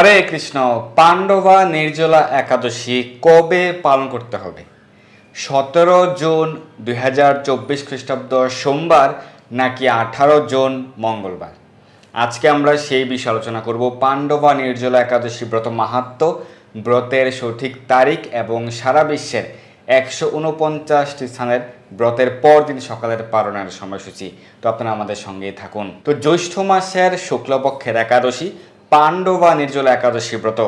হরে কৃষ্ণ, পাণ্ডবা নির্জলা একাদশী কবে পালন করতে হবে? সতেরো জুন দুই হাজার চব্বিশ খ্রিস্টাব্দ সোমবার নাকি আঠারো জুন মঙ্গলবার? আজকে আমরা সেই বিষয়ে আলোচনা করব। পাণ্ডবা নির্জলা একাদশী ব্রত মাহাত্ম, ব্রতের সঠিক তারিখ এবং সারা বিশ্বের একশো উনপঞ্চাশটি স্থানের ব্রতের পরদিন সকালের পালনের সময়সূচি। তো আপনারা আমাদের সঙ্গেই থাকুন। তো জ্যৈষ্ঠ মাসের শুক্লপক্ষের একাদশী পাণ্ডবা নির্জলা একাদশী ব্রত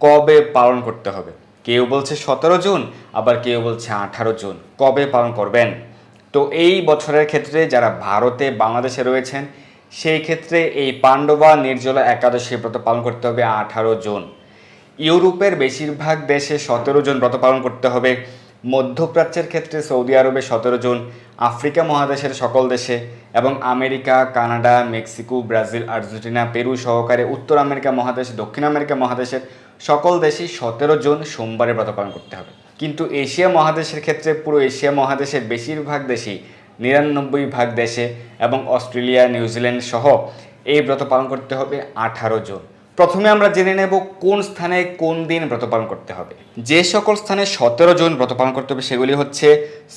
কবে পালন করতে হবে? কেউ বলছে সতেরো জুন, আবার কেউ বলছে আঠারো জুন। কবে পালন করবেন? তো এই বছরের ক্ষেত্রে যারা ভারতে, বাংলাদেশে রয়েছেন, সেই ক্ষেত্রে এই পাণ্ডবা নির্জলা একাদশী ব্রত পালন করতে হবে আঠারো জুন। ইউরোপের বেশিরভাগ দেশে সতেরো জন ব্রত পালন করতে হবে। মধ্যপ্রাচ্যের ক্ষেত্রে সৌদি আরবে সতেরো জন, আফ্রিকা মহাদেশের সকল দেশে এবং America, Canada, Mexico, Brazil, Argentina, Peru সহকারে উত্তর আমেরিকা মহাদেশ, দক্ষিণ আমেরিকা মহাদেশের সকল দেশেই সতেরো জন সোমবারে ব্রত পালন করতে হবে। কিন্তু এশিয়া মহাদেশের ক্ষেত্রে পুরো এশিয়া মহাদেশের বেশিরভাগ দেশেই, নিরানব্বই ভাগ দেশে এবং অস্ট্রেলিয়া, নিউজিল্যান্ড সহ এই ব্রত পালন করতে হবে আঠারো জন। প্রথমে আমরা জেনে নেব কোন স্থানে কোন দিন ব্রত পালন করতে হবে। যে সকল স্থানে সতেরো জুন ব্রত পালন করতে হবে সেগুলি হচ্ছে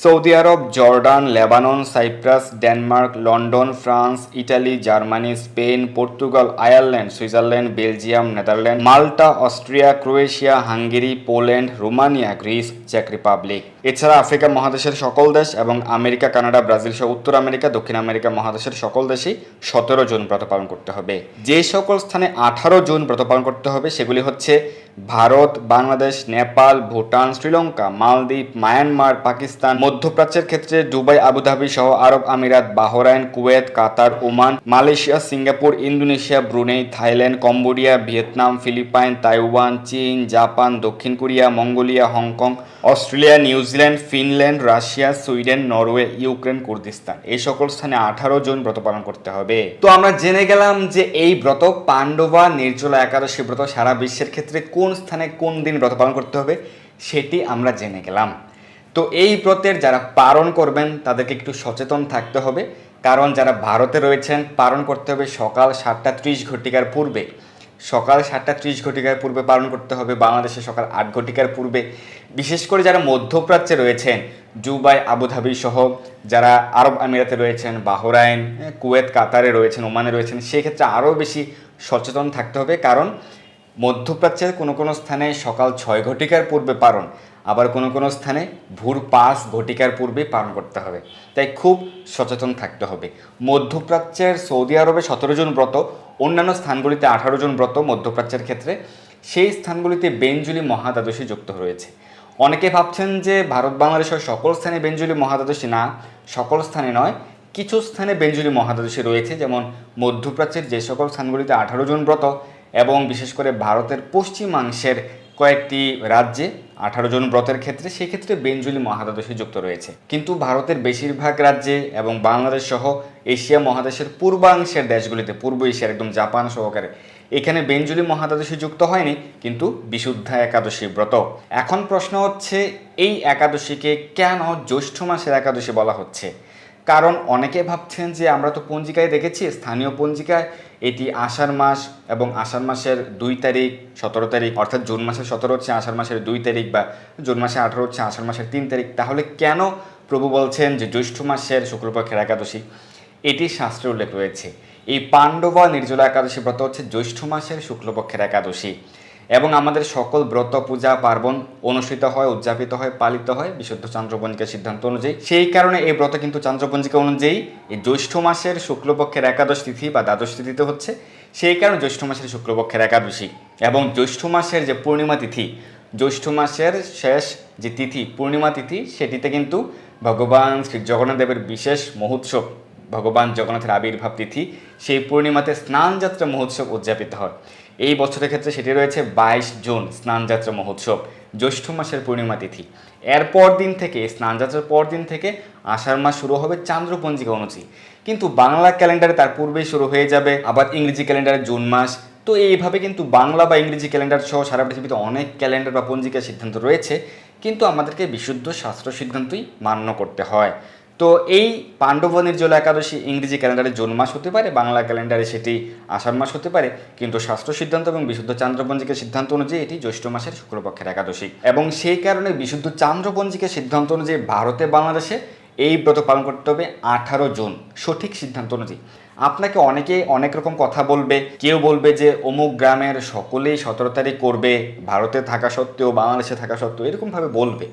Saudi Arab, Jordan, Lebanon, Cyprus, Denmark, London, France, Italy, Germany, Spain, Portugal, Ireland, Switzerland, Belgium, Netherland, Malta, Austria, Croatia, Hungary, Poland, Romania, Greece, check Republic. এছাড়া আফ্রিকা মহাদেশের সকল দেশ এবং আমেরিকা, কানাডা, ব্রাজিল সহ উত্তর আমেরিকা, দক্ষিণ আমেরিকা মহাদেশের সকল দেশেই সতেরো জুন ব্রত পালন করতে হবে। যে সকল স্থানে আঠারো জুন ব্রত পালন করতে হবে, সেগুলি হচ্ছে ভারত, বাংলাদেশ, নেপাল, ভুটান, শ্রীলঙ্কা, মালদ্বীপ, মায়ানমার, পাকিস্তান, মধ্যপ্রাচ্যের ক্ষেত্রে দুবাই, আবুধাবি সহ আরব আমিরাত, Bahrain, Kuwait, Qatar, Oman, Malaysia, Singapore, Indonesia, Brunei, Thailand, Cambodia, Vietnam, Philippine, Taiwan, চীন, জাপান, দক্ষিণ Korea, Mongolia, Hong Kong, Australia, New Zealand, Finland, Russia, Sweden, Norway, Ukraine, Kurdistan. এই সকল স্থানে আঠারো জন ব্রত পালন করতে হবে। তো আমরা জেনে গেলাম যে এই ব্রত পাণ্ডবা, নির্জলা একাদশী ব্রত সারা বিশ্বের ক্ষেত্রে কোন স্থানে কোন দিন ব্রত পালন করতে হবে সেটি আমরা জেনে গেলাম। তো এই ব্রতের যারা পালন করবেন, তাদেরকে একটু সচেতন থাকতে হবে। কারণ যারা ভারতে রয়েছেন, পালন করতে হবে সকাল সাতটা ত্রিশ ঘটিকার পূর্বে। সকাল সাতটা ত্রিশ ঘটিকার পূর্বে পালন করতে হবে, বাংলাদেশে সকাল আট ঘটিকার পূর্বে। বিশেষ করে যারা মধ্যপ্রাচ্যে রয়েছেন জুবাই আবুধাবি সহ যারা আরব আমিরাতে রয়েছেন, বাহরাইন, কুয়েত, কাতারে রয়েছেন, ওমানে রয়েছেন, সেক্ষেত্রে আরও বেশি সচেতন থাকতে হবে। কারণ মধ্যপ্রাচ্যের কোনো কোনো স্থানে সকাল ছয় ঘটিকার পূর্বে পারণ আবার কোনো কোনো স্থানে ভোর পাঁচ ঘটিকার পূর্বে পালন করতে হবে। তাই খুব সচেতন থাকতে হবে। মধ্যপ্রাচ্যের সৌদি আরবে সতেরো জন ব্রত, অন্যান্য স্থানগুলিতে আঠারো জন ব্রত মধ্যপ্রাচ্যের ক্ষেত্রে। সেই স্থানগুলিতে বেঞ্জুলি মহাদ্বাদশী যুক্ত রয়েছে। অনেকে ভাবছেন যে ভারত বাংলাদেশের সকল স্থানে বেঞ্জুলি মহাদ্বাদশী না, সকল স্থানে নয়। কিছু স্থানে বেঞ্জুলি মহাদ্বাদশী রয়েছে, যেমন মধ্যপ্রাচ্যের যে সকল স্থানগুলিতে আঠারো জন ব্রত এবং বিশেষ করে ভারতের পশ্চিমাংশের কয়েকটি রাজ্যে আঠারো জন ব্রতের ক্ষেত্রে, সেক্ষেত্রে বেঞ্জুলি মহাদ্বাদশী যুক্ত রয়েছে। কিন্তু ভারতের বেশিরভাগ রাজ্যে এবং বাংলাদেশ সহ এশিয়া মহাদেশের পূর্বাংশের দেশগুলিতে, পূর্ব এশিয়ার একদম জাপান সহকারে, এখানে বেঞ্জুলি মহাদ্বাদশী যুক্ত হয়নি, কিন্তু বিশুদ্ধা একাদশী ব্রত। এখন প্রশ্ন হচ্ছে, এই একাদশীকে কেন জ্যৈষ্ঠ মাসের একাদশী বলা হচ্ছে? কারণ অনেকে ভাবছেন যে আমরা তো পঞ্জিকায় দেখেছি, স্থানীয় পঞ্জিকায় এটি আষাঢ় মাস এবং আষাঢ় মাসের দুই তারিখ, সতেরো তারিখ, অর্থাৎ জুন মাসের সতেরো হচ্ছে আষাঢ় মাসের দুই তারিখ বা জুন মাসে আঠেরো হচ্ছে আষাঢ় মাসের তিন তারিখ। তাহলে কেন প্রভু বলছেন যে জ্যৈষ্ঠ মাসের শুক্লপক্ষের একাদশী? এটি শাস্ত্রে উল্লেখ রয়েছে। এই পাণ্ডবা নির্জলা একাদশী ব্রত হচ্ছে জ্যৈষ্ঠ মাসের শুক্লপক্ষের একাদশী। এবং আমাদের সকল ব্রত, পূজা, পার্বণ অনুষ্ঠিত হয়, উদযাপিত হয়, পালিত হয় বিশুদ্ধ চান্দ্রপঞ্জিকার সিদ্ধান্ত অনুযায়ী। সেই কারণে এই ব্রত কিন্তু চন্দ্রপঞ্জিকা অনুযায়ী এই জ্যৈষ্ঠ মাসের শুক্লপক্ষের একাদশ তিথি বা দ্বাদশ তিথিতে হচ্ছে। সেই কারণে জ্যৈষ্ঠ মাসের শুক্লপক্ষের একাদশী এবং জ্যৈষ্ঠ মাসের যে পূর্ণিমা তিথি, জ্যৈষ্ঠ মাসের শেষ যে তিথি, পূর্ণিমা তিথি, সেটিতে কিন্তু ভগবান শ্রী জগন্নাথদেবের বিশেষ মহোৎসব, ভগবান জগন্নাথের আবির্ভাব তিথি, সেই পূর্ণিমাতে স্নানযাত্রা মহোৎসব উদযাপিত হয়। এই বছরের ক্ষেত্রে সেটি রয়েছে বাইশ জুন স্নানযাত্রা মহোৎসব, জ্যৈষ্ঠ মাসের পূর্ণিমা তিথি। এর পর দিন থেকে, স্নানযাত্রার পর দিন থেকে আষাঢ় মাস শুরু হবে চান্দ্রপঞ্জিকা অনুযায়ী। কিন্তু বাংলা ক্যালেন্ডারে তার পূর্বেই শুরু হয়ে যাবে আবার ইংরেজি ক্যালেন্ডারে জুন মাস। তো এইভাবে কিন্তু বাংলা বা ইংরেজি ক্যালেন্ডার সহ সারা পৃথিবীতে অনেক ক্যালেন্ডার বা পঞ্জিকার সিদ্ধান্ত রয়েছে। কিন্তু আমাদেরকে বিশুদ্ধ শাস্ত্র সিদ্ধান্তই মান্য করতে হয়। তো এই পাণ্ডব নির্জলা একাদশী ইংরেজি ক্যালেন্ডারে জুন মাস হতে পারে, বাংলা ক্যালেন্ডারে সেটি আষাঢ় মাস হতে পারে, কিন্তু শাস্ত্র সিদ্ধান্ত এবং বিশুদ্ধ চান্দ্রপঞ্জিকের সিদ্ধান্ত অনুযায়ী এটি জ্যৈষ্ঠ মাসের শুক্রপক্ষের একাদশী। এবং সেই কারণে বিশুদ্ধ চান্দ্রপঞ্জিকের সিদ্ধান্ত অনুযায়ী ভারতে, বাংলাদেশে এই ব্রত পালন করতে হবে আঠারো জুন, সঠিক সিদ্ধান্ত অনুযায়ী। আপনাকে অনেকে অনেক রকম কথা বলবে, কেউ বলবে যে অমুক গ্রামের সকলেই সতেরো তারিখ করবে, ভারতে থাকা সত্ত্বেও, বাংলাদেশে থাকা সত্ত্বেও, এরকমভাবে বলবে।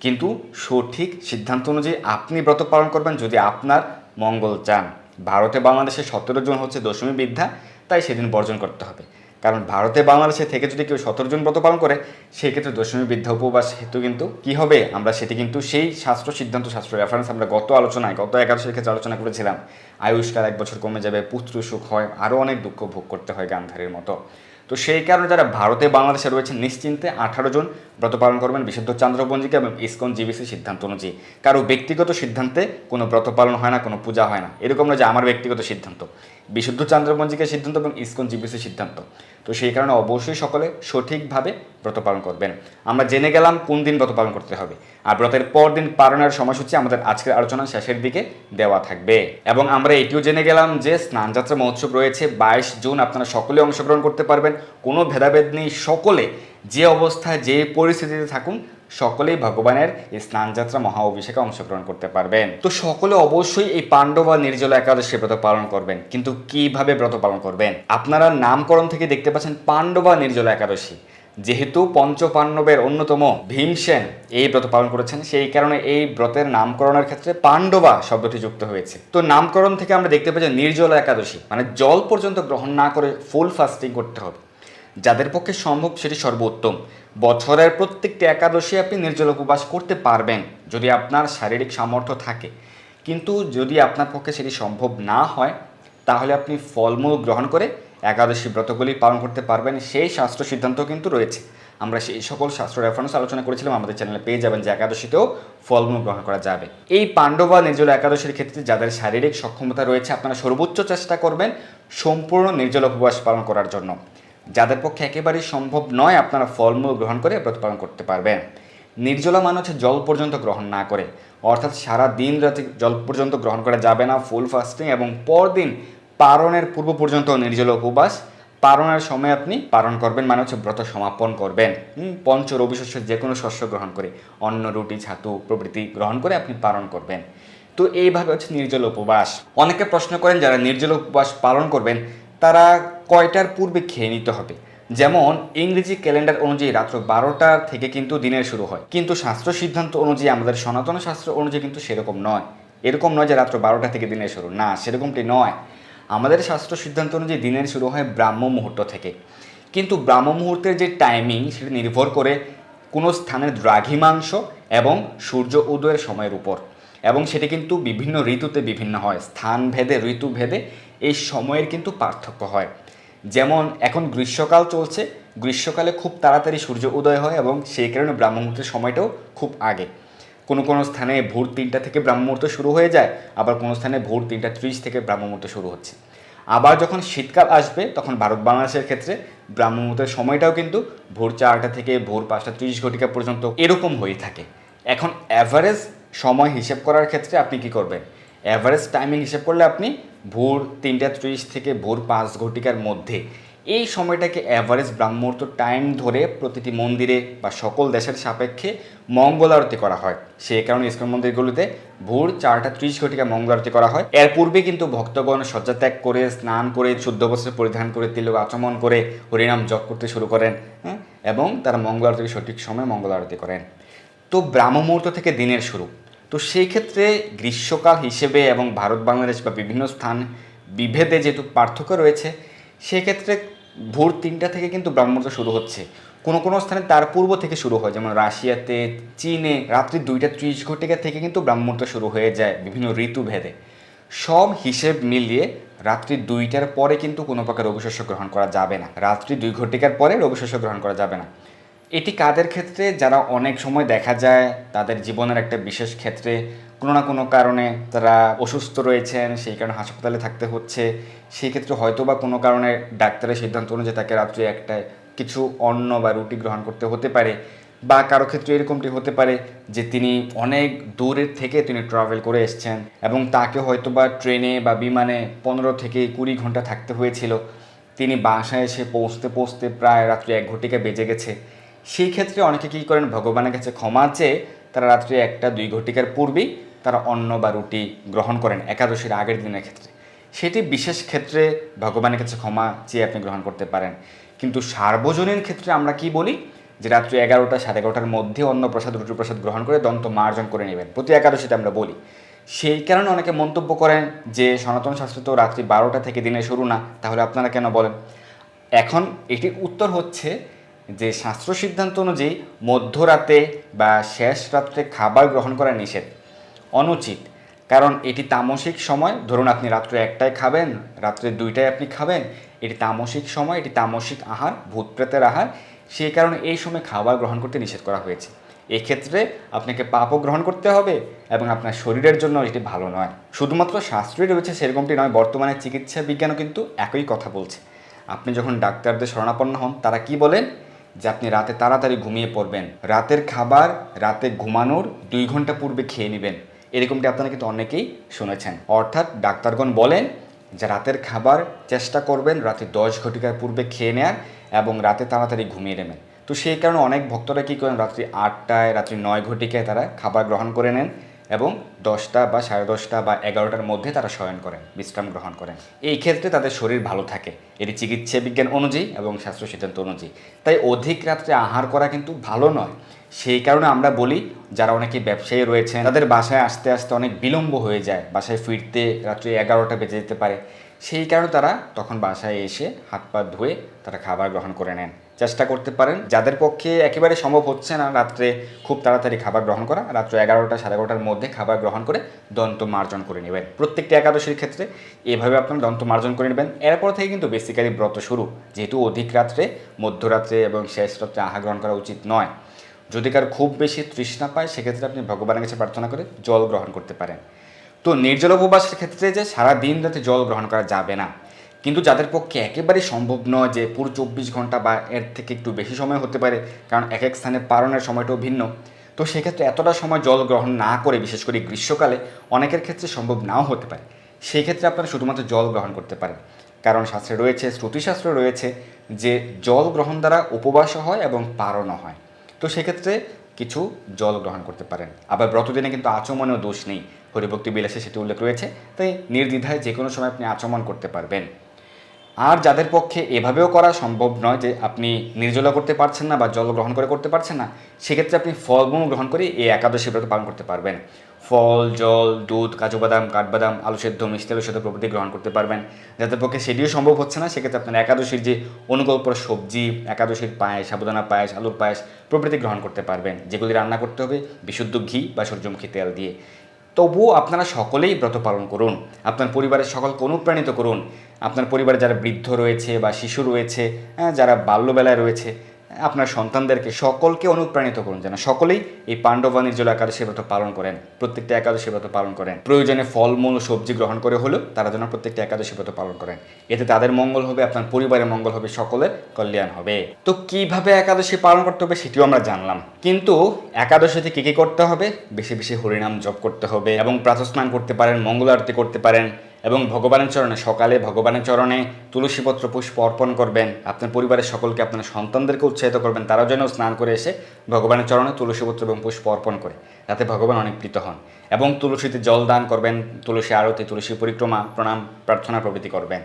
কিন্তু সঠিক সিদ্ধান্ত অনুযায়ী আপনি ব্রত পালন করবেন যদি আপনার মঙ্গল চান। ভারতে বাংলাদেশে সতেরো জন হচ্ছে দশমী বিদ্যা, তাই সেদিন বর্জন করতে হবে। কারণ ভারতে বাংলাদেশে থেকে যদি কেউ সতেরো জন ব্রত পালন করে সেই ক্ষেত্রে দশমী বিদ্যা উপবাস হেতু কিন্তু কি হবে? আমরা সেটি কিন্তু সেই শাস্ত্র সিদ্ধান্ত, শাস্ত্র রেফারেন্স আমরা গত আলোচনায়, গত একাদশের ক্ষেত্রে আলোচনা করেছিলাম। আয়ুষ্কাল এক বছর কমে যাবে, পুত্র সুখ হয়, আরও অনেক দুঃখ ভোগ করতে হয় গান্ধারীর মতো। তো সেই কারণে যারা ভারতে, বাংলাদেশে রয়েছেন নিশ্চিন্তে আঠারো জন ব্রত পালন করবেন বিশুদ্ধ চন্দ্রপঞ্জিকা এবং ইসকন জিবিসি সিদ্ধান্ত অনুযায়ী। কারও ব্যক্তিগত সিদ্ধান্তে কোনো ব্রত পালন হয় না, কোনো পূজা হয় না। এরকম না যে আমার ব্যক্তিগত সিদ্ধান্ত। বিশুদ্ধ চন্দ্রপঞ্জিকার সিদ্ধান্ত এবং ইসকন জিবিসি সিদ্ধান্ত। তো সেই কারণে অবশ্যই সকলে সঠিকভাবে ব্রত পালন করবেন। আমরা জেনে গেলাম কোন দিন ব্রত পালন করতে হবে। আর ব্রতের পর দিন পালনের সময়সূচি আমাদের আজকের আলোচনার শেষের দিকে দেওয়া থাকবে। এবং আমরা এটিও জেনে গেলাম যে স্নানযাত্রা মহোৎসব রয়েছে বাইশ জুন। আপনারা সকলে অংশগ্রহণ করতে পারবেন। কোনো ভেদাভেদ নেই। সকলে যে অবস্থায়, যে পরিস্থিতিতে থাকুন সকলেই ভগবানের এই স্নানযাত্রা মহা অভিষেকে অংশগ্রহণ করতে পারবেন। তো সকলে অবশ্যই এই পাণ্ডবা নির্জলা একাদশী ব্রত পালন করবেন। কিন্তু কীভাবে ব্রত পালন করবেন? আপনারা নামকরণ থেকে দেখতে পাচ্ছেন পাণ্ডবা নির্জলা একাদশী। যেহেতু পঞ্চপাণ্ডবের অন্যতম ভীমসেন এই ব্রত পালন করেছেন, সেই কারণে এই ব্রতের নামকরণের ক্ষেত্রে পাণ্ডবা শব্দটি যুক্ত হয়েছে। তো নামকরণ থেকে আমরা দেখতে যে নির্জলা একাদশী। মানে জল পর্যন্ত গ্রহণ না করে ফুল ফাস্টিং করতে হবে। যাদের পক্ষে সম্ভব সেটি সর্বোত্তম। বছরের প্রত্যেকটি একাদশী আপনি নির্জল উপবাস করতে পারবেন, যদি আপনার শারীরিক সামর্থ্য থাকে। কিন্তু যদি আপনার পক্ষে সেটি সম্ভব না হয়, তাহলে আপনি ফলমূল গ্রহণ করে একাদশী ব্রতগুলি পালন করতে পারবেন। সেই শাস্ত্র সিদ্ধান্ত কিন্তু রয়েছে। আমরা সেই সকল শাস্ত্র রেফারেন্স আলোচনা করেছিলাম, আমাদের চ্যানেলে পেয়ে যাবেন যে একাদশীতেও ফলমূল গ্রহণ করা যাবে। এই পাণ্ডবা নির্জল একাদশীর ক্ষেত্রে যাদের শারীরিক সক্ষমতা রয়েছে, আপনারা সর্বোচ্চ চেষ্টা করবেন সম্পূর্ণ নির্জল উপবাস পালন করার জন্য। যাদের পক্ষে একেবারেই সম্ভব নয় আপনারা ফলমূল গ্রহণ করে ব্রত পালন করতে পারবেন। নির্জলা মানে হচ্ছে জল পর্যন্ত গ্রহণ না করে। অর্থাৎ সারা দিন রাতে জল পর্যন্ত গ্রহণ করা যাবে না। ফুল ফাস্টিং এবং পরদিন পারণের পূর্ব পর্যন্ত নির্জল উপবাস। পারণের সময় আপনি পালন করবেন মানে হচ্ছে ব্রত সমাপন করবেন। পঞ্চ রবি শস্য যে কোনো শস্য গ্রহণ করে, অন্ন, রুটি, ছাতু, প্রভৃতি গ্রহণ করে আপনি পালন করবেন। তো এইভাবে হচ্ছে নির্জল উপবাস। অনেকে প্রশ্ন করেন, যারা নির্জল উপবাস পালন করবেন তারা কয়টার পূর্বে খেয়ে নিতে হবে? যেমন, ইংরেজি ক্যালেন্ডার অনুযায়ী রাত্র বারোটা থেকে কিন্তু দিনের শুরু হয়। কিন্তু শাস্ত্র সিদ্ধান্ত অনুযায়ী আমাদের সনাতন শাস্ত্র অনুযায়ী কিন্তু সেরকম নয়। এরকম নয় যে রাত্র বারোটা থেকে দিনের শুরু। না, সেরকমটি নয়। আমাদের শাস্ত্র সিদ্ধান্ত অনুযায়ী দিনের শুরু হয় ব্রাহ্ম মুহূর্ত থেকে। কিন্তু ব্রাহ্ম মুহূর্তের যে টাইমিং সেটা নির্ভর করে কোনো স্থানের দ্রাঘিমাংশ এবং সূর্য উদয়ের সময়ের উপর। এবং সেটি কিন্তু বিভিন্ন ঋতুতে বিভিন্ন হয়। স্থান ভেদে, ঋতু ভেদে এই সময়ের কিন্তু পার্থক্য হয়। যেমন, এখন গ্রীষ্মকাল চলছে। গ্রীষ্মকালে খুব তাড়াতাড়ি সূর্য উদয় হয় এবং সেই কারণে ব্রাহ্ম মুহূর্তের সময়টাও খুব আগে। কোনো কোনো স্থানে ভোর তিনটা থেকে ব্রাহ্ম মুহূর্ত শুরু হয়ে যায়, আবার কোনো স্থানে ভোর তিনটা ত্রিশ থেকে ব্রাহ্ম মুহূর্ত শুরু হচ্ছে। আবার যখন শীতকাল আসবে, তখন ভারত বাংলাদেশের ক্ষেত্রে ব্রাহ্ম মুহূর্তের সময়টাও কিন্তু ভোর চারটা থেকে ভোর পাঁচটা ত্রিশ ঘটিকা পর্যন্ত এরকম হয়ে থাকে। এখন অ্যাভারেজ সময় হিসেব করার ক্ষেত্রে আপনি কি করবেন? অ্যাভারেজ টাইমিং হিসেব করলে আপনি ভোর তিনটা ত্রিশ থেকে ভোর পাঁচ ঘটিকার মধ্যে এই সময়টাকে অ্যাভারেজ ব্রাহ্মূর্ত টাইম ধরে প্রতিটি মন্দিরে বা সকল দেশের সাপেক্ষে মঙ্গল আরতি করা হয়। সেই কারণে ইস্কন মন্দিরগুলিতে ভোর চারটা ত্রিশ ঘটিকা মঙ্গল আরতি করা হয়। এর পূর্বে কিন্তু ভক্তগণ শয্যা ত্যাগ করে, স্নান করে শুদ্ধ বস্ত্র পরিধান করে, তিলক আচমন করে, হরিনাম জপ করতে শুরু করেন হ্যাঁ? এবং তারা মঙ্গল আরতিকে সঠিক সময়ে মঙ্গল আরতি করেন। তো ব্রাহ্ম মুহূর্ত থেকে দিনের শুরু। তো সেই ক্ষেত্রে গ্রীষ্মকাল হিসেবে এবং ভারত, বাংলাদেশ বা বিভিন্ন স্থান বিভেদে যেহেতু পার্থক্য রয়েছে সেক্ষেত্রে ভোর তিনটা থেকে কিন্তু ব্রাহ্মণতা শুরু হচ্ছে। কোনো কোনো স্থানে তার পূর্ব থেকে শুরু হয়, যেমন রাশিয়াতে, চীনে, রাত্রি দুইটা ত্রিশ ঘটিকা থেকে কিন্তু ব্রাহ্মণতা শুরু হয়ে যায় বিভিন্ন ঋতু ভেদে। সব হিসেব মিলিয়ে রাত্রি দুইটার পরে কিন্তু কোনো প্রকার রবিশস্য গ্রহণ করা যাবে না। রাত্রি দুই ঘটিকার পরে রবিশস্য গ্রহণ করা যাবে না। এটি কাদের ক্ষেত্রে? যারা অনেক সময় দেখা যায় তাদের জীবনের একটা বিশেষ ক্ষেত্রে কোনো না কোনো কারণে তারা অসুস্থ রয়েছেন, সেই কারণে হাসপাতালে থাকতে হচ্ছে। সেই ক্ষেত্রে হয়তো বা কোনো কারণে ডাক্তারের সিদ্ধান্ত অনুযায়ী তাকে রাত্রে একটা কিছু অন্ন বা রুটি গ্রহণ করতে হতে পারে বা কারও ক্ষেত্রে এরকমটি হতে পারে যে তিনি অনেক দূরের থেকে তিনি ট্রাভেল করে এসছেন এবং তাকে হয়তো বা ট্রেনে বা বিমানে পনেরো থেকে কুড়ি ঘণ্টা থাকতে হয়েছিল। তিনি বাসায় এসে পৌঁছতে পৌঁছতে প্রায় রাত্রি এক ঘটিকা বেজে গেছে। সেই ক্ষেত্রে অনেকে কী করেন? ভগবানের কাছে ক্ষমা চেয়ে তারা রাত্রি একটা, দুই ঘটিকার পূর্বেই তারা অন্ন বা রুটি গ্রহণ করেন একাদশীর আগের দিনের ক্ষেত্রে। সেটি বিশেষ ক্ষেত্রে ভগবানের কাছে ক্ষমা চেয়ে আপনি গ্রহণ করতে পারেন। কিন্তু সার্বজনীন ক্ষেত্রে আমরা কি বলি? যে রাত্রি এগারোটা, সাড়ে এগারোটার মধ্যে অন্ন প্রসাদ, রুটি প্রসাদ গ্রহণ করে দন্ত মার্জন করে নেবেন। প্রতি একাদশীতে আমরা বলি। সেই কারণে অনেকে মন্তব্য করেন যে, সনাতন শাস্ত্র তো রাত্রি বারোটা থেকে দিনে শুরু না, তাহলে আপনারা কেন বলেন? এখন এটির উত্তর হচ্ছে যে শাস্ত্র সিদ্ধান্ত অনুযায়ী মধ্যরাতে বা শেষ রাত্রে খাবার গ্রহণ করা নিষেধ। অনুচিত, কারণ এটি তামসিক সময়। ধরুন আপনি রাত্রে একটায় খাবেন, রাত্রে দুইটায় আপনি খাবেন, এটি তামসিক সময়, এটি তামসিক আহার, ভূত প্রেতের আহার। সেই কারণে এই সময় খাবার গ্রহণ করতে নিষেধ করা হয়েছে। এক্ষেত্রে আপনাকে পাপও গ্রহণ করতে হবে এবং আপনার শরীরের জন্য এটি ভালো নয়। শুধুমাত্র শাস্ত্রই রয়েছে সেরকমটি নয়, বর্তমানে চিকিৎসা বিজ্ঞানও কিন্তু একই কথা বলছে। আপনি যখন ডাক্তারদের শরণাপন্ন হন, তারা কি বলেন? যে আপনি রাতে তাড়াতাড়ি ঘুমিয়ে পড়বেন। রাতের খাবার, রাতে ঘুমানোর দুই ঘণ্টা পূর্বে খেয়ে নেবেন। এরকমটি আপনারা কিন্তু অনেকেই শুনেছেন। অর্থাৎ ডাক্তারগণ বলেন যে রাতের খাবার চেষ্টা করবেন রাতে দশ ঘটিকার পূর্বে খেয়ে নেয়ার এবং রাতে তাড়াতাড়ি ঘুমিয়ে নেবেন। তো সেই কারণে অনেক ভক্তরা কী করেন, রাত্রি আটটায়, রাত্রি নয় ঘটিকায় তারা খাবার গ্রহণ করে নেন। এবং দশটা বা সাড়ে দশটা বা এগারোটার মধ্যে তারা শয়ন করেন, বিশ্রাম গ্রহণ করেন। এই ক্ষেত্রে তাদের শরীর ভালো থাকে। এটি চিকিৎসা বিজ্ঞান অনুযায়ী এবং স্বাস্থ্য সিদ্ধান্ত অনুযায়ী। তাই অধিক রাত্রে আহার করা কিন্তু ভালো নয়। সেই কারণে আমরা বলি, যারা অনেকে ব্যবসায়ী রয়েছেন, তাদের বাসায় আসতে আসতে অনেক বিলম্ব হয়ে যায়। বাসায় ফিরতে রাত্রে এগারোটা বেজে যেতে পারে। সেই কারণে তারা তখন বাসায় এসে হাত পা ধুয়ে তারা খাবার গ্রহণ করে নেন। চেষ্টা করতে পারেন। যাদের পক্ষে একেবারে সম্ভব হচ্ছে না রাত্রে খুব তাড়াতাড়ি খাবার গ্রহণ করা, রাত্র এগারোটা, সাড়ে এগারোটার মধ্যে খাবার গ্রহণ করে দন্ত মার্জন করে নেবেন। প্রত্যেকটি একাদশীর ক্ষেত্রে এভাবে আপনারা দন্ত মার্জন করে নেবেন। এরপর থেকে কিন্তু বেসিক্যালি ব্রত শুরু। যেহেতু অধিক রাত্রে, মধ্যরাত্রে এবং শেষ রাত্রে আহার গ্রহণ করা উচিত নয়। যদি কার খুব বেশি তৃষ্ণা পায়, সেক্ষেত্রে আপনি ভগবানের কাছে প্রার্থনা করে জল গ্রহণ করতে পারেন। তো নির্জল উপবাসের ক্ষেত্রে যে সারা দিন রাতে জল গ্রহণ করা যাবে না কিন্তু যাদের পক্ষে একেবারেই সম্ভব নয় যে পুরো চব্বিশ ঘণ্টা বা এর থেকে একটু বেশি সময় হতে পারে, কারণ এক এক স্থানে পালনের সময়টাও ভিন্ন, তো সেক্ষেত্রে এতটা সময় জল গ্রহণ না করে, বিশেষ করে গ্রীষ্মকালে, অনেকের ক্ষেত্রে সম্ভব নাও হতে পারে। সেই ক্ষেত্রে আপনারা শুধুমাত্র জল গ্রহণ করতে পারেন। কারণ শাস্ত্রে রয়েছে, শ্রুতিশাস্ত্রে রয়েছে যে জল গ্রহণ দ্বারা উপবাসও হয় এবং পারণও হয়। তো সেক্ষেত্রে কিছু জল গ্রহণ করতে পারেন। আবার ব্রতদিনে কিন্তু আচমনেও দোষ নেই। হরিভক্তি বিলাসে সেটি উল্লেখ রয়েছে। তাই নির্দ্বিধায় যে কোনো সময় আপনি আচমন করতে পারবেন। আর যাদের পক্ষে এভাবেও করা সম্ভব নয় যে আপনি নির্জলা করতে পারছেন না বা জল গ্রহণ করে করতে পারছেন না, সেক্ষেত্রে আপনি ফলমূল গ্রহণ করে এই একাদশী ব্রত পালন করতে পারবেন। ফল, জল, দুধ, কাজু বাদাম, কাঠবাদাম, আলু সেদ্ধ, মিষ্টি আলু সেদ্ধ প্রভৃতি গ্রহণ করতে পারবেন। যাদের পক্ষে সেটিও সম্ভব হচ্ছে না, সেক্ষেত্রে আপনার একাদশীর যে অনুকল্প সবজি, একাদশীর পায়েস, সাবুদানা পায়েস, আলুর পায়েস প্রভৃতি গ্রহণ করতে পারবেন। যেগুলি রান্না করতে হবে, বিশুদ্ধ ঘি বা সূর্যমুখী তেল দিয়ে। তবুও আপনারা সকলেই ব্রত পালন করুন। আপনার পরিবারের সকলকে অনুপ্রাণিত করুন। আপনার পরিবারে যারা বৃদ্ধ রয়েছে বা শিশু রয়েছে হ্যাঁ, যারা বাল্যবেলায় রয়েছে আপনার সন্তানদেরকে সকলকে অনুপ্রাণিত করুন যেন সকলেই এই পাণ্ডবা নির্জল একাদশী ব্রত পালন করেন, প্রত্যেকটা একাদশী ব্রত পালন করেন। প্রয়োজনে ফলমূল ও সবজি গ্রহণ করে হলেও তারা যেন প্রত্যেকটা একাদশী ব্রত পালন করেন। এতে তাদের মঙ্গল হবে, আপনার পরিবারের মঙ্গল হবে, সকলের কল্যাণ হবে। তো কীভাবে একাদশী পালন করতে হবে সেটিও আমরা জানলাম। কিন্তু একাদশীতে কী কী করতে হবে? বেশি বেশি হরিনাম জপ করতে হবে এবং প্রাতস্নান করতে পারেন মঙ্গল আরতি করতে পারেন। এবং ভগবানের চরণে, সকালে ভগবানের চরণে তুলসীপত্র পুষ্প অর্পণ করবেন। আপনার পরিবারের সকলকে, আপনার সন্তানদেরকে উৎসাহিত করবেন। তারাও যেন স্নান করে এসে ভগবানের চরণে তুলসীপত্র এবং পুষ্প অর্পণ করে তাতে ভগবান অনেক প্রীত হন। এবং তুলসীতে জল দান করবেন, তুলসী আরতি, তুলসী পরিক্রমা, প্রণাম, প্রার্থনা প্রভৃতি করবেন।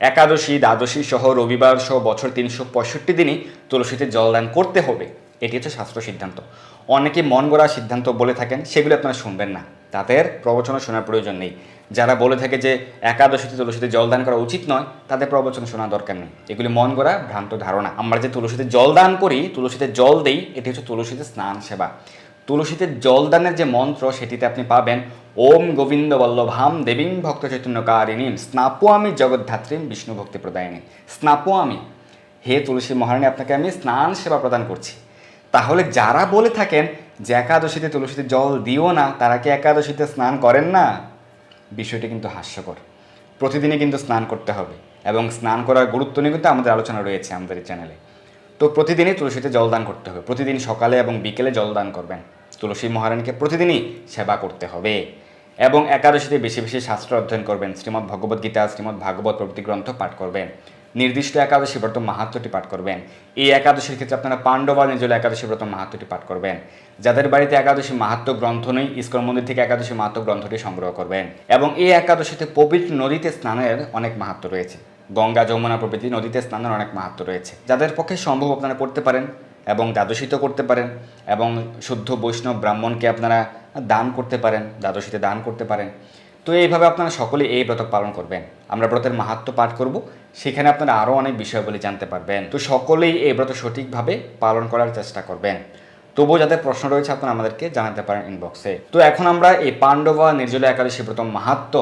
একাদশী, দ্বাদশী সহ রবিবার সহ বছর তিনশো পঁয়ষট্টি দিনই তুলসীতে জলদান করতে হবে। এটি হচ্ছে শাস্ত্র সিদ্ধান্ত। অনেকে মন গড়া সিদ্ধান্ত বলে থাকেন, সেগুলো আপনারা শুনবেন না। তাদের প্রবচন শোনার প্রয়োজন নেই। যারা বলে থাকে যে একাদশীতে তুলসীতে জলদান করা উচিত নয়, তাদের প্রবচন শোনা দরকার নেই। এগুলি মন গড়া ভ্রান্ত ধারণা। আমরা যে তুলসীতে জল দান করি, তুলসীতে জল দেই, এটি হচ্ছে তুলসীতে স্নান সেবা। তুলসীতে জলদানের যে মন্ত্র, সেটিতে আপনি পাবেন, ওম গোবিন্দ বল্লভাম দেবীং ভক্ত চৈতন্য কারিণীম স্নাপো আমি জগদ্ধাত্রীম বিষ্ণু ভক্তি প্রদায়িনী। স্নাপো আমি হে তুলসী মহারানী, আপনাকে আমি স্নান সেবা প্রদান করছি। তাহলে যারা বলে থাকেন যে একাদশীতে তুলসীতে জল দিও না, তারা কি একাদশীতে স্নান করেন না? বিষয়টি কিন্তু হাস্যকর। প্রতিদিনই কিন্তু স্নান করতে হবে এবং স্নান করার গুরুত্ব নিয়ে কিন্তু আমাদের আলোচনা রয়েছে আমাদের এই চ্যানেলে। তো প্রতিদিনই তুলসীতে জলদান করতে হবে। প্রতিদিন সকালে এবং বিকেলে জলদান করবেন। তুলসী মহারানীকে প্রতিদিনই সেবা করতে হবে এবং একাদশীতে বেশি বেশি শাস্ত্র অধ্যয়ন করবেন। শ্রীমদ্ ভগবদ্গীতা শ্রীমদ্ ভাগবত প্রভৃতি গ্রন্থ পাঠ করবেন। নির্দিষ্ট একাদশী ব্রত মাহাত্মটি পাঠ করবেন। এই একাদশীর ক্ষেত্রে আপনারা পাণ্ডবা নিজল একাদশী ব্রত মাহাত্মটি পাঠ করবেন। যাদের বাড়িতে একাদশী মাহাত্ম গ্রন্থ নেই, ইস্কন মন্দির থেকে একাদশী মাহাত্ম গ্রন্থটি সংগ্রহ করবেন এবং এই একাদশীতে পবিত্র নদীতে স্নানের অনেক মাহাত্ম রয়েছে। গঙ্গা, যমুনা প্রভৃতি নদীতে স্নানের অনেক মাহাত্ম রয়েছে। যাদের পক্ষে সম্ভব আপনারা পড়তে পারেন এবং দ্বাদশীতে করতে পারেন এবং শুদ্ধ বৈষ্ণব ব্রাহ্মণকে আপনারা দান করতে পারেন, দ্বাদশীতে দান করতে পারেন। তো এইভাবে আপনারা সকলে এই ব্রত পালন করবেন। আমরা ব্রতের মাহাত্ম পাঠ করব, সেখানে আপনারা আরও অনেক বিষয়গুলি জানতে পারবেন। তো সকলেই এই ব্রত সঠিকভাবে পালন করার চেষ্টা করবেন। তবুও যাদের প্রশ্ন রয়েছে আপনারা আমাদেরকে জানাতে পারেন ইনবক্সে তো এখন আমরা এই পাণ্ডবা নির্জলা একাদশী ব্রত মাহাত্ম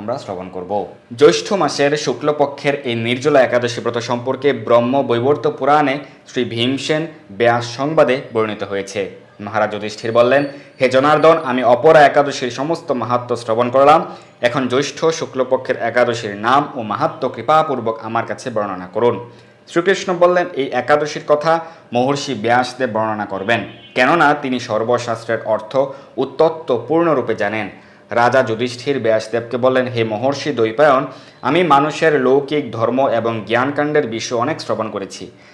আমরা শ্রবণ করব। জ্যৈষ্ঠ মাসের শুক্লপক্ষের এই নির্জলা একাদশী ব্রত সম্পর্কে ব্রহ্ম বৈবর্ত পুরাণে শ্রী ভীমসেন ব্যাস সংবাদে বর্ণিত হয়েছে। মহারাজ যুধিষ্ঠির বললেন, হে জনার্দন, আমি অপরা একাদশীর সমস্ত মাহাত্ম শ্রবণ করলাম। এখন জ্যৈষ্ঠ শুক্লপক্ষের একাদশীর নাম ও মাহাত্ম কৃপাপূর্বক আমার কাছে বর্ণনা করুন। শ্রীকৃষ্ণ বললেন, এই একাদশীর কথা মহর্ষি ব্যাসদেব বর্ণনা করবেন, কেননা তিনি সর্বশাস্ত্রের অর্থ উত্তত্ত পূর্ণরূপে জানেন। রাজা যুধিষ্ঠির ব্যাসদেবকে বললেন, হে মহর্ষি দ্বৈপায়ন, আমি মানুষের লৌকিক ধর্ম এবং জ্ঞানকাণ্ডের বিষয় অনেক শ্রবণ করেছি।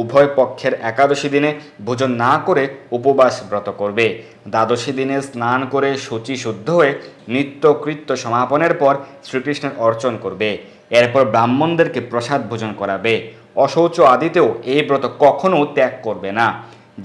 উভয় পক্ষের একাদশী দিনে ভোজন না করে উপবাস ব্রত করবে। দ্বাদশী দিনে স্নান করে শুচি শুদ্ধ হয়ে নিত্যকৃত্য সমাপনের পর শ্রীকৃষ্ণের অর্চন করবে। এরপর ব্রাহ্মণদেরকে প্রসাদ ভোজন করাবে। অশৌচ আদিতেও এই ব্রত কখনো ত্যাগ করবে না।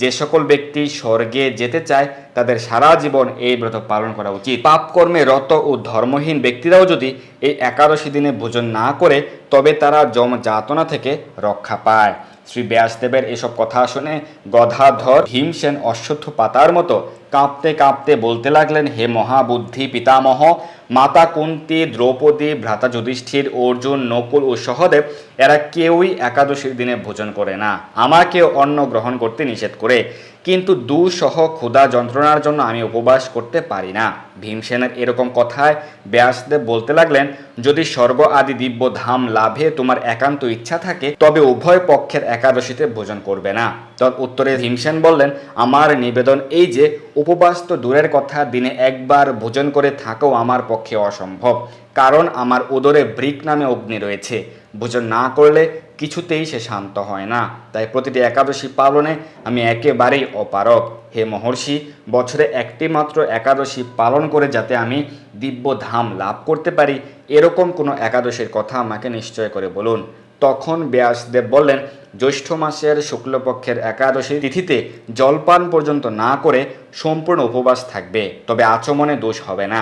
যে সকল ব্যক্তি স্বর্গে যেতে চায়, তাদের সারা জীবন এই ব্রত পালন করা উচিত। পাপকর্মে রত ও ধর্মহীন ব্যক্তিরাও যদি এই একাদশী দিনে ভোজন না করে, তবে তারা যম যাতনা থেকে রক্ষা পায়। শ্রী ব্যাসদেবের এসব কথা শুনে গধাধর ভীমসেন অশ্বত্থ পাতার মতো কাঁপতে কাঁপতে বলতে লাগলেন, হে মহাবুদ্ধি পিতামহ মাতা কুন্তি, দ্রৌপদী, ভ্রাতা যুধিষ্ঠির, অর্জুন, নকুল ও সহদেব, এরা কেউই একাদশীর দিনে ভোজন করে না। আমাকে অন্ন গ্রহণ করতে নিষেধ করে। কিন্তু দুসহ ক্ষুধা যন্ত্রণার জন্য আমি উপবাস করতে পারি না। ভীমসেনের এরকম কথায় ব্যাসদেব বলতে লাগলেন, যদি স্বর্গ আদি দিব্য ধাম লাভে তোমার একান্ত ইচ্ছা থাকে, তবে উভয় পক্ষের একাদশীতে ভোজন করবে না। তৎ উত্তরে ভীমসেন বললেন, আমার নিবেদন এই যে, উপবাস তো দূরের কথা, দিনে একবার ভোজন করে থাকো আমার পক্ষে অসম্ভব। কারণ আমার উদরে ব্রিক নামে অগ্নি রয়েছে। ভোজন না করলে কিছুতেই সে শান্ত হয় না। তাই প্রতিটি একাদশী পালনে আমি একেবারেই অপারক হে মহর্ষি, বছরে একটি মাত্র একাদশী পালন করে যাতে আমি দিব্য ধাম লাভ করতে পারি, এরকম কোনো একাদশীর কথা আমাকে নিশ্চয় করে বলুন। তখন ব্যাসদেব বললেন, জ্যৈষ্ঠ মাসের শুক্লপক্ষের একাদশী তিথিতে জলপান পর্যন্ত না করে সম্পূর্ণ উপবাস থাকবে, তবে আচমনে দোষ হবে না।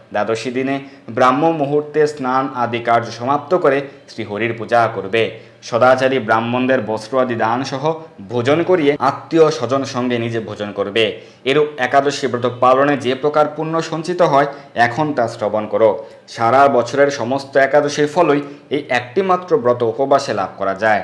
দ্বাদশী দিনে ব্রাহ্ম মুহূর্তে স্নান আদি কার্য সমাপ্ত করে শ্রীহরির পূজা করবে। সদাচারী ব্রাহ্মণদের বস্ত্র আদি দান সহ ভোজন করিয়ে আত্মীয় স্বজন সঙ্গে নিজে ভোজন করবে। এরূপ একাদশী ব্রত পালনে যে প্রকার পুণ্য সঞ্চিত হয়, এখন তা শ্রবণ করো। সারা বছরের সমস্ত একাদশীর ফলই এই একটিমাত্র ব্রত উপবাসে লাভ করা যায়।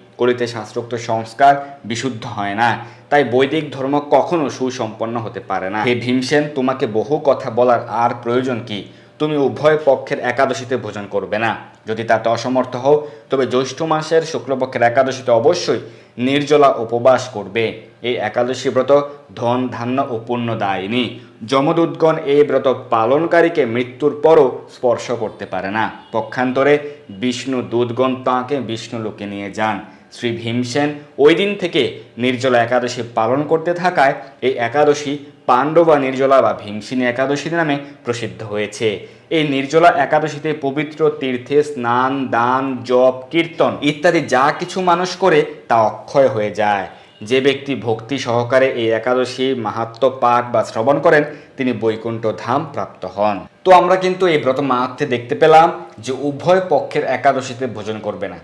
কলিতে শাস্ত্রোক্ত সংস্কার বিশুদ্ধ হয় না। তাই বৈদিক ধর্ম কখনো সুসম্পন্ন হতে পারে না। হে ভীমসেন, তোমাকে বহু কথা বলার আর প্রয়োজন কি? তুমি উভয় পক্ষের একাদশীতে ভোজন করবে না। যদি তাতে অসমর্থ হও, তবে জ্যৈষ্ঠ মাসের শুক্লপক্ষের একাদশীতে অবশ্যই নির্জলা উপবাস করবে। এই একাদশী ব্রত ধন, ধান্য ও পুণ্য দায়িনী। যমদূতগণ এই ব্রত পালনকারীকে মৃত্যুর পরও স্পর্শ করতে পারে না। পক্ষান্তরে বিষ্ণু দূতগণ তাঁকে বিষ্ণু লোকে নিয়ে যান। শ্রী ভীমসেন ওই দিন থেকে নির্জলা একাদশী পালন করতে থাকায় এই একাদশী পাণ্ডবা নির্জলা বা ভীমসিনী একাদশী নামে প্রসিদ্ধ হয়েছে। এই নির্জলা একাদশীতে পবিত্র তীর্থে স্নান, দান, জপ, কীর্তন ইত্যাদি যা কিছু মানুষ করে তা অক্ষয় হয়ে যায়। যে ব্যক্তি ভক্তি সহকারে এই একাদশী মাহাত্ম পাঠ বা শ্রবণ করেন, তিনি বৈকুণ্ঠ ধাম প্রাপ্ত হন। তো আমরা কিন্তু এই ব্রত মাহাত্মে দেখতে পেলাম যে উভয় পক্ষের একাদশীতে ভোজন করবে না।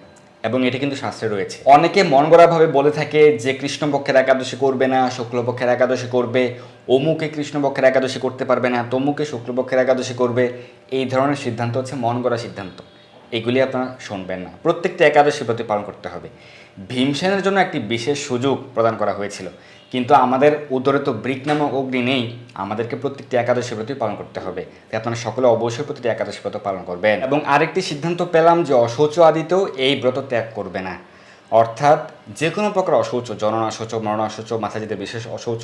এবং এটি কিন্তু শাস্ত্রে রয়েছে। অনেকে মন গড়াভাবে বলে থাকে যে কৃষ্ণপক্ষের একাদশী করবে না শুক্লপক্ষের একাদশী করবে, অমুকে কৃষ্ণপক্ষের একাদশী করতে পারবে না, তমুকে শুক্লপক্ষের একাদশী করবে। এই ধরনের সিদ্ধান্ত হচ্ছে মন গড়া সিদ্ধান্ত। এগুলি আপনারা শুনবেন না। প্রত্যেকটি একাদশী প্রতি পালন করতে হবে। ভীমসেনের জন্য একটি বিশেষ সুযোগ প্রদান করা হয়েছিল। কিন্তু আমাদের উদরে তো ব্রিক নামক অগ্নি নেই, আমাদেরকে প্রত্যেকটি একাদশী ব্রত পালন করতে হবে। তাই আপনারা সকলে অবশ্যই প্রতিটি একাদশী ব্রত পালন করবেন। এবং আরেকটি সিদ্ধান্ত পেলাম যে অশৌচ আদিতেও এই ব্রত ত্যাগ করবে না। অর্থাৎ যে কোনো প্রকার অশৌচ, জননাশৌচ, মরণাশৌচ, মাথাজিতে বিশেষ অশৌচ,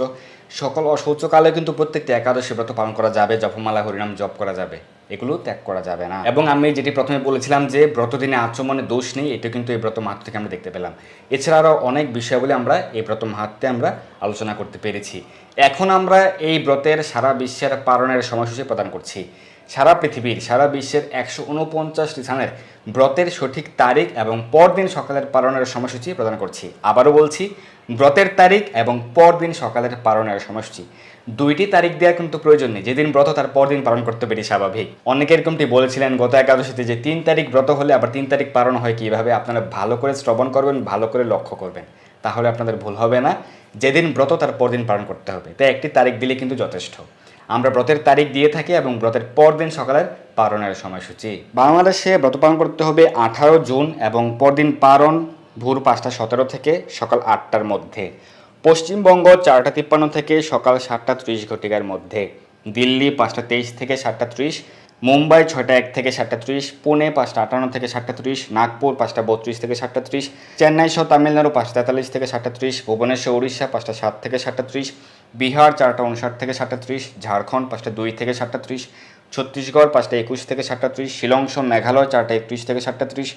সকল অশৌচকালে কিন্তু প্রত্যেকটি একাদশী ব্রত পালন করা যাবে জপমালা হরিনাম জপ করা যাবে। এগুলো ত্যাগ করা যাবে না। এবং আমি যেটি প্রথমে বলেছিলাম যে ব্রত দিনে আচমনে দোষ নেই, এটা কিন্তু এই ব্রত মাহাত্ম থেকে আমরা দেখতে পেলাম। এছাড়া আরও অনেক বিষয়াবলী আমরা এই ব্রত মাহাত্মে আমরা আলোচনা করতে পেরেছি। এখন আমরা এই ব্রতের সারা বিশ্বের পালনের সময়সূচি প্রদান করছি। সারা পৃথিবীর, সারা বিশ্বের একশো উনপঞ্চাশটি স্থানের ব্রতের সঠিক তারিখ এবং পরদিন সকালের পালনের সময়সূচি প্রদান করছি। আবারও বলছি, ব্রতের তারিখ এবং পরদিন সকালের পালনের সময়সূচি। দুইটি তারিখ দেওয়ার কিন্তু প্রয়োজন নেই। যেদিন ব্রত, তার পরদিন পালন করতে পেরি স্বাভাবিক। অনেকে এরকমটি বলেছিলেন, গত একাদশীতে যে তিন তারিখ ব্রত হলে আবার তিন তারিখ পালন হয় কীভাবে আপনারা ভালো করে শ্রবণ করবেন, ভালো করে লক্ষ্য করবেন। তাহলে আপনাদের ভুল হবে না। যেদিন ব্রত, তার পরদিন পালন করতে হবে। তাই একটি তারিখ দিলে কিন্তু যথেষ্ট। আমরা ব্রতের তারিখ দিয়ে থাকি এবং ব্রতের পরদিন সকালের পালনের সময়সূচি। বাংলাদেশে ব্রত পালন করতে হবে আঠারো জুন এবং পরদিন পালন ভোর পাঁচটা সতেরো থেকে সকাল আটটার মধ্যে। পশ্চিমবঙ্গ চারটা তিপ্পান্ন থেকে সকাল সাতটা ত্রিশ ঘটিকার মধ্যে দিল্লি পাঁচটা তেইশ থেকে সাতটা ত্রিশ মুম্বাই ছয়টা এক থেকে সাতটা ত্রিশ পুনে পাঁচটা আটান্ন থেকে সাতটা ত্রিশ নাগপুর পাঁচটা বত্রিশ থেকে সাতটা ত্রিশ চেন্নাই সহ তামিলনাড়ু পাঁচটা তেতাল্লিশ থেকে সাতটা ত্রিশ ভুবনেশ্বর উড়িষ্যা পাঁচটা সাত থেকে সাতটা ত্রিশ বিহার চারটা উনষাট থেকে সাতটা ত্রিশ ঝাড়খণ্ড পাঁচটা দুই থেকে সাতটা ত্রিশ ছত্তিশগড় পাঁচটা একুশ থেকে সাতটা ত্রিশ শিলং মেঘালয় চারটা একত্রিশ থেকে সাতটা ত্রিশ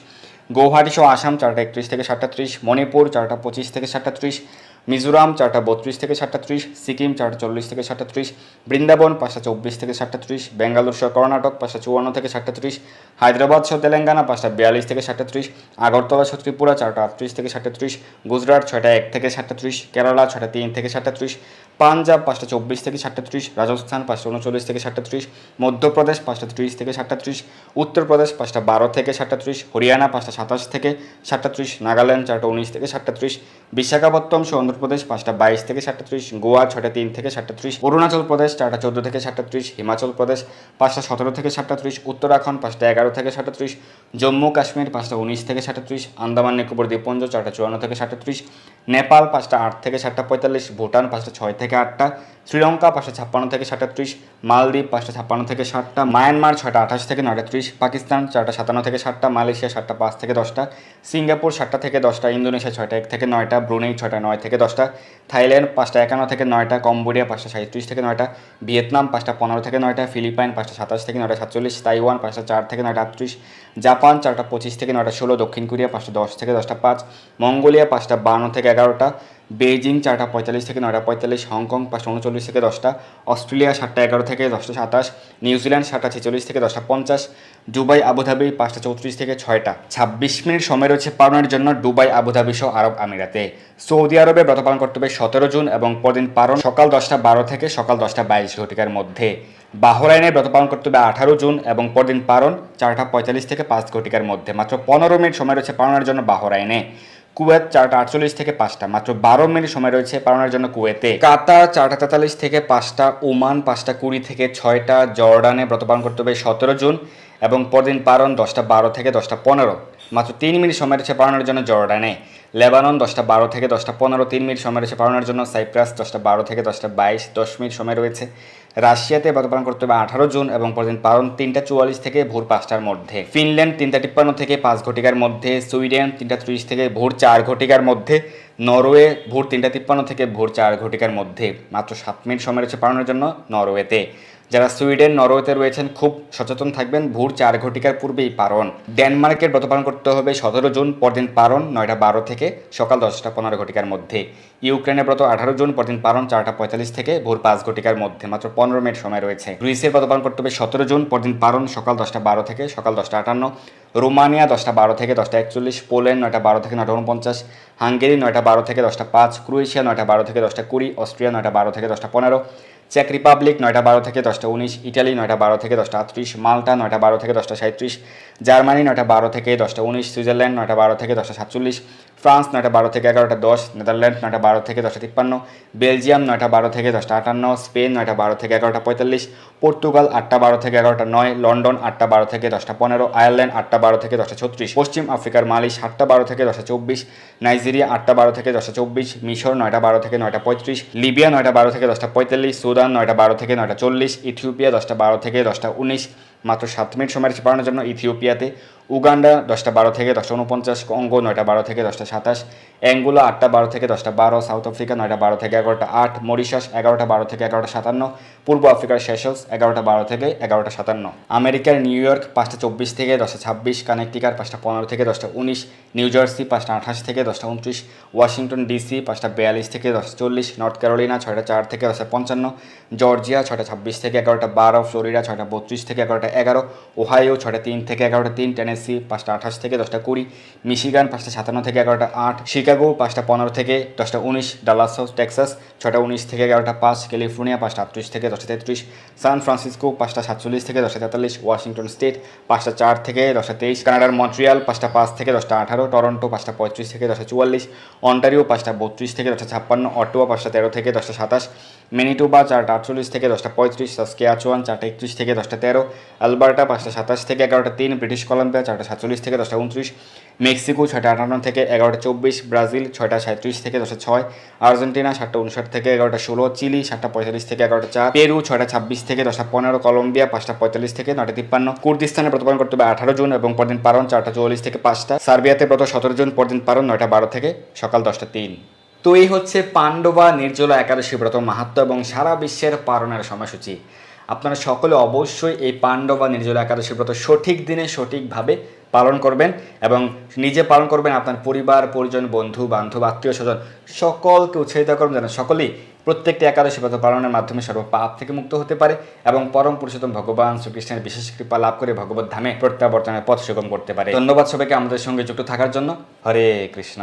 গৌহাটি সহ আসাম চারটা একত্রিশ থেকে সাতটা ত্রিশ মণিপুর চারটা পঁচিশ থেকে সাতটা ত্রিশ মিজোরাম চারটা বত্রিশ থেকে সাতটা ত্রিশ সিকিম চারটা চল্লিশ থেকে সাতটা ত্রিশ বৃন্দাবন পাঁচটা চব্বিশ থেকে সাতটা ত্রিশ বেঙ্গালুর সহ কর্ণাটক পাঁচটা চুয়ান্ন থেকে সাতটা ত্রিশ হায়দ্রাবাদ সহ তেলেঙ্গানা পাঁচটা বিয়াল্লিশ থেকে সাতটা ত্রিশ আগরতলা সহ ত্রিপুরা চারটা আটত্রিশ থেকে সাতটা ত্রিশ গুজরাট ছয়টা এক থেকে সাতটা ত্রিশ কেরালা ছয়টা তিন থেকে সাতটা ত্রিশ পাঞ্জাব পাঁচটা চব্বিশ থেকে সাতটা ত্রিশ রাজস্থান পাঁচটা উনচল্লিশ থেকে সাতটা ত্রিশ মধ্যপ্রদেশ পাঁচটা ত্রিশ থেকে সাতটা ত্রিশ উত্তরপ্রদেশ পাঁচটা বারো থেকে সাতটা ত্রিশ হরিয়ানা পাঁচটা সাতাশ থেকে সাতটা ত্রিশ নাগাল্যান্ড চারটা উনিশ থেকে সাতটা ত্রিশ বিশাখাপত্তম সহ অন্ধ্রপ্রদেশ পাঁচটা বাইশ থেকে সাতটা ত্রিশ গোয়া ছটা তিন থেকে সাতটা ত্রিশ অরুণাচল প্রদেশ চারটা চোদ্দ থেকে সাতটা ত্রিশ হিমাচল প্রদেশ পাঁচটা সতেরো থেকে সাতটা ত্রিশ উত্তরাখণ্ড পাঁচটা এগারো থেকে সাতটা ত্রিশ জম্মু কাশ্মীর পাঁচটা উনিশ থেকে সাতটা ত্রিশ আন্দামান নিকোবর দ্বীপপুঞ্জ চারটা চুয়ান্ন থেকে সাতটা ত্রিশ নেপাল পাঁচটা আট থেকে সাতটা পঁয়তাল্লিশ, ভুটান পাঁচটা ছয় থেকে আটটা, শ্রীলঙ্কা পাঁচটা ছাপ্পান্ন থেকে সাতটা ত্রিশ, মালদ্বীপ পাঁচটা ছাপ্পান্ন থেকে সাতটা, মায়ানমার ছয়টা আঠাশ থেকে নয়টা ত্রিশ, পাকিস্তান চারটা সাতান্ন থেকে সাতটা, মালয়েশিয়া সাতটা পাঁচ থেকে দশটা, সিঙ্গাপুর সাতটা থেকে দশটা, ইন্দোনেশিয়া ছয়টা এক থেকে নয়টা, ব্রুনেই ছয়টা নয় থেকে দশটা, থাইল্যান্ড পাঁচটা একান্ন থেকে নয়টা, কম্বোডিয়া পাঁচটা সাঁত্রিশ থেকে নয়টা, ভিয়েতনাম পাঁচটা পনেরো থেকে নয়টা, ফিলিপাইন পাঁচটা সাতাশ থেকে নয়টা সাতচল্লিশ, তাইওয়ান পাঁচটা চার থেকে নয়টা আটত্রিশ জাপান চারটা পঁচিশ থেকে নটা ষোলো, দক্ষিণ কোরিয়া পাঁচটা দশ থেকে দশটা পাঁচ, মঙ্গোলিয়া পাঁচটা বান্ন থেকে এগারোটা বেজিং চারটা পঁয়তাল্লিশ থেকে নয়টা পঁয়তাল্লিশ, হংকং পাঁচটা উনচল্লিশ থেকে দশটা, অস্ট্রেলিয়া সাতটা এগারো থেকে দশটা সাতাশ, নিউজিল্যান্ড সাতটা ছেচল্লিশ থেকে দশটা পঞ্চাশ, দুবাই, আবুধাবি পাঁচটা চৌত্রিশ থেকে ছয়টা। ছাব্বিশ মিনিট সময় রয়েছে পালনের জন্য দুবাই, আবুধাবি সহ আরব আমিরাতে। সৌদি আরবে ব্রত পালন করতে হবে সতেরো জুন এবং পরদিন পালন সকাল দশটা বারো থেকে সকাল দশটা বাইশ ঘটিকার মধ্যে। বাহরাইনে ব্রত পালন করতে হবে আঠারো জুন এবং পরদিন পালন চারটা পঁয়তাল্লিশ থেকে পাঁচ ঘটিকার মধ্যে। মাত্র পনেরো মিনিট সময় রয়েছে পালনের জন্য বাহরাইনে। কুয়েত চারটা আটচল্লিশ থেকে পাঁচটা। মাত্র বারো মিনিট সময় রয়েছে পালনের জন্য কুয়েতে। কাতার চারটা তেতাল্লিশ থেকে পাঁচটা, ওমান পাঁচটা কুড়ি থেকে ছয়টা, জর্ডানে ব্রত পালন করতে হবে সতেরো জুন এবং পরদিন পালন দশটা বারো থেকে দশটা পনেরো। মাত্র তিন মিনিট সময় রয়েছে পালনের জন্য জর্ডানে। লেবানন দশটা বারো থেকে দশটা পনেরো, তিন মিনিট সময় রয়েছে পালনের জন্য সাইপ্রাস দশটা বারো থেকে দশটা বাইশ, দশ মিনিট সময় রয়েছে। রাশিয়াতে ব্রত পালন করতে হবে আঠারো জুন এবং পরদিন পালন তিনটা চুয়াল্লিশ থেকে ভোর পাঁচটার মধ্যে। ফিনল্যান্ড তিনটা তিপ্পান্ন থেকে পাঁচ ঘটিকার মধ্যে। সুইডেন তিনটা ত্রিশ থেকে ভোর চার ঘটিকার মধ্যে। নরওয়ে ভোর তিনটা তিপ্পান্ন থেকে ভোর চার ঘটিকার মধ্যে। মাত্র সাত মিনিট সময় রয়েছে পালনের জন্য নরওয়েতে। যারা সুইডেন, নরওয়েতে রয়েছেন, খুব সচেতন থাকবেন। ভোর চার ঘটিকার পূর্বেই পারণ ডেনমার্কের ব্রত পালন করতে হবে সতেরো জুন, পরদিন পারণ নয়টা বারো থেকে সকাল দশটা পনেরো ঘটিকার মধ্যে। ইউক্রেনের ব্রত আঠারো জুন, পরদিন পারণ চারটা পঁয়তাল্লিশ থেকে ভোর পাঁচ ঘটিকার মধ্যে। মাত্র পনেরো মিনিট সময় রয়েছে। গ্রিসের ব্রত পালন করতে হবে সতেরো জুন, পরদিন পারণ সকাল দশটা বারো থেকে সকাল দশটা আটান্ন। রোমানিয়া দশটা বারো থেকে দশটা একচল্লিশ। পোল্যান্ড নয়টা বারো থেকে নয়টা উনপঞ্চাশ। হাঙ্গেরি নয়টা বারো থেকে দশটা পাঁচ। ক্রোয়েশিয়া নয়টা বারো থেকে দশটা কুড়ি। অস্ট্রিয়া নয়টা বারো থেকে দশটা পনেরো। চেক রিপাবলিক নয়টা বারো থেকে দশটা উনিশ ইটালি নয়টা বারো থেকে দশটা আটত্রিশ মাল্টা নয়টা বারো থেকে দশটা সাঁত্রিশ জার্মানি নয়টা বারো থেকে দশটা উনিশ সুইজারল্যান্ড নয়টা বারো থেকে দশটা সাতচল্লিশ ফ্রান্স নয়টা বারো থেকে এগারোটা দশ নেদারল্যান্ড নয়টা বারো থেকে দশটা তিপ্পান্ন বেলজিয়াম নয়টা বারো থেকে দশটা আটান্ন স্পেন নয়টা বারো থেকে এগারোটা পঁয়তাল্লিশ পর্তুগাল আটটা বারো থেকে এগারোটা নয় লন্ডন আটটা বারো থেকে দশটা পনেরো আয়ারল্যান্ড আটটা বারো থেকে দশটা ছত্রিশ পশ্চিম আফ্রিকার মালি সাতটা বারো থেকে দশটা চব্বিশ নাইজেরিয়া আটটা বারো থেকে দশটা চব্বিশ মিশর নয়টা বারো থেকে নয়টা পঁয়ত্রিশ লিবিয়া নয়টা বারো থেকে দশটা পঁয়তাল্লিশ সুদান নয়টা বারো থেকে নয়টা চল্লিশ, ইথিওপিয়া দশটা বারো থেকে দশটা উনিশ, মাত্র সাত মিনিট সময় পালানোর জন্য ইথিওপিয়াতে। উগান্ডা দশটা বারো থেকে দশটা উনপঞ্চাশ কঙ্গো নয়টা বারো থেকে দশটা সাতাশ, অ্যাঙ্গুলা আটটা বারো থেকে দশটা বারো, সাউথ আফ্রিকা নয়টা বারো থেকে এগারোটা আট, মরিশাস এগারোটা বারো থেকে এগারোটা সাতান্ন, পূর্ব আফ্রিকার সেশলস এগারোটা বারো থেকে এগারোটা সাতান্ন। আমেরিকার নিউ ইয়র্ক পাঁচটা চব্বিশ থেকে দশটা ছাব্বিশ, কানেকটিকার পাঁচটা পনেরো থেকে দশটা উনিশ, নিউ জার্সি পাঁচটা আঠাশ থেকে দশটা উনত্রিশ, ওয়াশিংটন ডিসি পাঁচটা বিয়াল্লিশ থেকে দশটা চল্লিশ, নর্থ ক্যারোলিনা ছয়টা চার থেকে দশটা পঞ্চান্ন, জর্জিয়া ছয়টা ছাব্বিশ থেকে এগারোটা বারো, ফ্লোরিডা ছয়টা বত্রিশ থেকে এগারোটা এগারো, ওহাইও ছয়টা তিন থেকে এগারোটা তিন টেনেসি পাঁচটা আঠাশ থেকে দশটা কুড়ি, মিশিগান পাঁচটা সাতান্ন থেকে এগারোটা আট, শিকাগো পাঁচটা পনেরো থেকে দশটা উনিশ, ডালাস, টেক্সাস ছটা উনিশ থেকে এগারোটা পাঁচ, ক্যালিফোর্নিয়া পাঁচটা আটত্রিশ থেকে দশটা তেত্রিশ, সান ফ্রান্সিসকো পাঁচটা সাতচল্লিশ থেকে দশটা তেতাল্লিশ, ওয়াশিংটন স্টেট পাঁচটা চার থেকে দশটা তেইশ, কানাডার মন্ট্রিয়াল পাঁচটা পাঁচ থেকে দশটা আঠারো, টরন্টো পাঁচটা পঁয়ত্রিশ থেকে দশটা চুয়াল্লিশ, অন্টারিও পাঁচটা বত্রিশ থেকে দশটা ছাপ্পান্ন অটোয়া পাঁচটা তেরো থেকে দশটা সাতাশ মেনিটোবা চারটা আটচল্লিশ থেকে দশটা পঁয়ত্রিশ সাসকেয়াচুয়ান চারটা একত্রিশ থেকে দশটা তেরো, আলবার্টা পাঁচটা সাতাশ থেকে এগারোটা তিন, ব্রিটিশ কলম্বিয়া চারটা সাতচল্লিশ থেকে দশটা উনত্রিশ মেক্সিকো ছয়টা আটান্ন থেকে এগারোটা চব্বিশ, ব্রাজিল ছয়টা সাঁত্রিশ থেকে দশটা ছয়, আর্জেন্টিনা সাতটা উনষাট থেকে এগারোটা ষোলো, চিলি সাতটা পঁয়তাল্লিশ থেকে এগারোটা চার, পেরু ছয়টা ছাব্বিশ থেকে দশটা পনেরো, কলম্বিয়া পাঁচটা পঁয়তাল্লিশ থেকে নয়টা তিপ্পান্ন, কুর্দিস্তানে প্রতিপালন করতে হবে আঠারো জুন এবং পরদিন পারণ চারটা চুয়াল্লিশ থেকে পাঁচটা সার্বিয়াতে ব্রত সতেরো জুন, পরদিন পারণ নয়টা বারো থেকে সকাল দশটা তিন। তো এই হচ্ছে পাণ্ডবা, নির্জলা একাদশী ব্রত মাহাত্ম এবং সারা বিশ্বের পারণের সময়সূচি। আপনারা সকলে অবশ্যই এই পাণ্ডবা, নির্জলা একাদশী ব্রত সঠিক দিনে সঠিকভাবে পালন করবেন এবং নিজে পালন করবেন আপনার পরিবার, পরিজন, বন্ধু, বান্ধব, আত্মীয় স্বজন, সকলকে উৎসাহিত করবেন যেন সকলেই প্রত্যেকটি একাদশী ব্রত পালনের মাধ্যমে সর্ব পাপ থেকে মুক্ত হতে পারে এবং পরম পুরুষোত্তম ভগবান শ্রীকৃষ্ণের বিশেষ কৃপা লাভ করে ভগবত ধামে প্রত্যাবর্তনের পথ সুগম করতে পারে। ধন্যবাদ সবাইকে আমাদের সঙ্গে যুক্ত থাকার জন্য। হরে কৃষ্ণ।